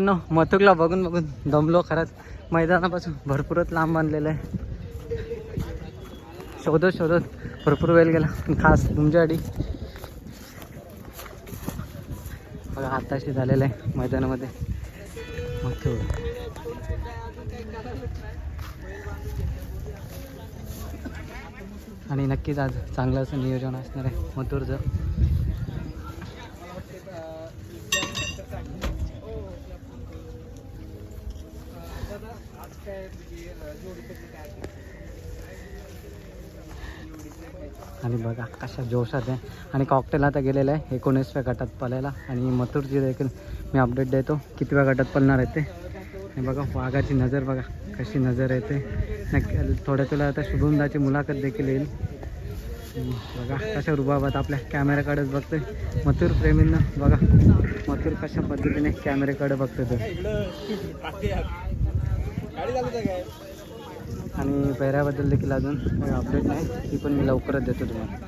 No मथुकला बघून बघून दमलो खरंच. मैदानापासून भरपूरच लांब बांधलेलं आहे. शोधत शोधत. भरपूर वेळ गेला. पण खास तुमच्यासाठी बघा आताशी झालेलं आहे मैदानामध्ये. मथुर. आणि नक्कीच आज चांगलं असं नियोजन असणार आहे मथुरचं. आणि बघा कशा जोशात आहे. आणि कॉकटेल आता गेलेलं आहे एकोणीसव्या गटात पळायला. आणि मथुरची देखील मी अपडेट देतो कितव्या गटात पळणार आहे ते. आणि बघा वाघाची नजर बघा कशी नजर येते नक्की थोड्या तुला आता शुभमदाची मुलाखत देखील येईल. बघा कशा रुबाबात आपल्या कॅमेऱ्याकडेच बघतोय. मथुर प्रेमींना बघा मथुर कशा पद्धतीने कॅमेऱ्याकडे बघतोय तो. आणि पेहऱ्याबद्दल देखील अजून अपडेट नाही. ती पण मी लवकरच देतो तुम्हाला.